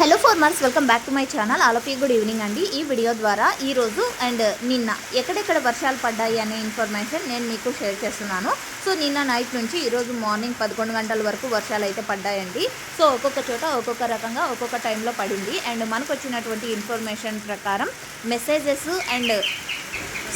Hello farmers welcome back to my channel. All good evening అండి. ఈ video ద్వారా ఈరోజు అండ్ నిన్న ఎక్కడెక్కడ వర్షాలు పడ్డాయి అనే ఇన్ఫర్మేషన్ నేను మీకు షేర్ చేస్తున్నాను. సో నిన్న నైట్ నుంచి ఈరోజు మార్నింగ్ పదకొండు గంటల వరకు వర్షాలు అయితే పడ్డాయండి. సో ఒక్కొక్క చోట ఒక్కొక్క రకంగా ఒక్కొక్క టైంలో పడింది. అండ్ మనకు వచ్చినటువంటి ఇన్ఫర్మేషన్ ప్రకారం మెసేజెస్ అండ్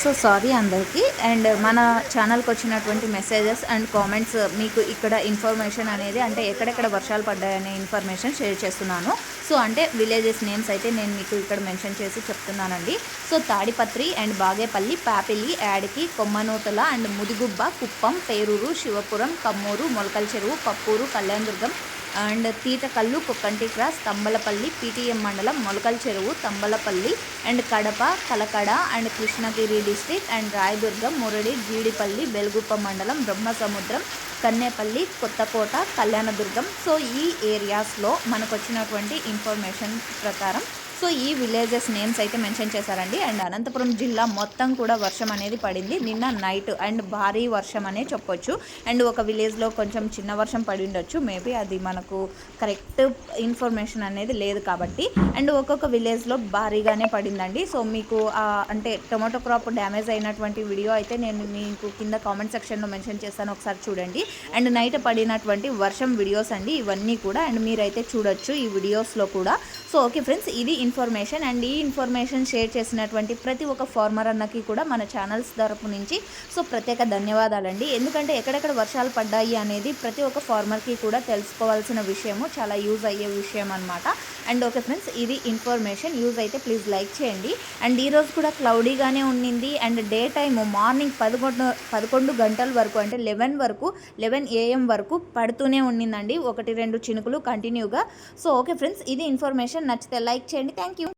సో సారీ అందరికీ. అండ్ మన ఛానల్కి వచ్చినటువంటి మెసేజెస్ అండ్ కామెంట్స్ మీకు ఇక్కడ ఇన్ఫర్మేషన్ అనేది అంటే ఎక్కడెక్కడ వర్షాలు పడ్డాయనే ఇన్ఫర్మేషన్ షేర్ చేస్తున్నాను. సో అంటే విలేజెస్ నేమ్స్ అయితే నేను మీకు ఇక్కడ మెన్షన్ చేసి చెప్తున్నానండి. So Tadipatri and Bagepalli Papilli Yadiki Kommanuthala and Mudigubba Kuppam Peruru Shivapuram Kammuru Molakala Cheruvu Pappuru Kalyanadurgam and Theetakallu Kokkanti cross Thambalapalli PTM mandal Molakal Cheruvu Thambalapalli and Kadapa Kalakada and Krishnagiri district and Rayadurgam Muradi Jeedipalli Belguppa mandal Brahmasamudram Kannepalli Kothakota Kalyanadurgam. So ఈ ఏరియాస్లో మనకు వచ్చినటువంటి information ప్రకారం so ఈ villages names అయితే mention చేశారండి. And Anantapuram జిల్లా మొత్తం కూడా వర్షం అనేది పడింది. నిన్న నైట్ అండ్ భారీ వర్షం అనే చెప్పొచ్చు. అండ్ ఒక విలేజ్లో కొంచెం చిన్న వర్షం పడి ఉండొచ్చు. మేబీ అది మనకు కరెక్ట్ ఇన్ఫర్మేషన్ అనేది లేదు కాబట్టి. అండ్ ఒక్కొక్క విలేజ్లో భారీగానే పడిందండి. సో మీకు అంటే టొమాటో క్రాప్ డ్యామేజ్ అయినటువంటి వీడియో అయితే నేను మీకు కింద కామెంట్ సెక్షన్లో మెన్షన్ చేస్తాను. ఒకసారి చూడండి. అండ్ నైట్ పడినటువంటి వర్షం వీడియోస్ అండి. ఇవన్నీ కూడా అండ్ మీరైతే చూడొచ్చు ఈ వీడియోస్లో కూడా. సో ఓకే ఫ్రెండ్స్ ఇది ఇన్ఫర్మేషన్ అండ్ ఈ ఇన్ఫర్మేషన్ షేర్ చేసినటువంటి ప్రతి ఒక్క ఫార్మర్ అన్నకి కూడా మన ఛానల్స్ తరపు నుంచి సో ప్రత్యేక ధన్యవాదాలండి. ఎందుకంటే ఎక్కడెక్కడ వర్షాలు పడ్డాయి అనేది ప్రతి ఒక్క ఫార్మర్కి కూడా తెలుసుకోవాల్సిన విషయము చాలా యూజ్ అయ్యే విషయం అనమాట అండ్ ఓకే ఫ్రెండ్స్ ఇది ఇన్ఫర్మేషన్. యూజ్ అయితే ప్లీజ్ లైక్ చేయండి. అండ్ ఈరోజు కూడా క్లౌడీగానే ఉండింది. అండ్ డే టైము మార్నింగ్ పదకొండు పదకొండు గంటల వరకు అంటే లెవెన్ వరకు లెవెన్ ఏఎం వరకు పడుతూనే ఉండిందండి. ఒకటి రెండు చినుకులు కంటిన్యూగా. సో ఓకే ఫ్రెండ్స్ ఇది ఇన్ఫర్మేషన్. నచ్చితే లైక్ చేయండి. Thank you.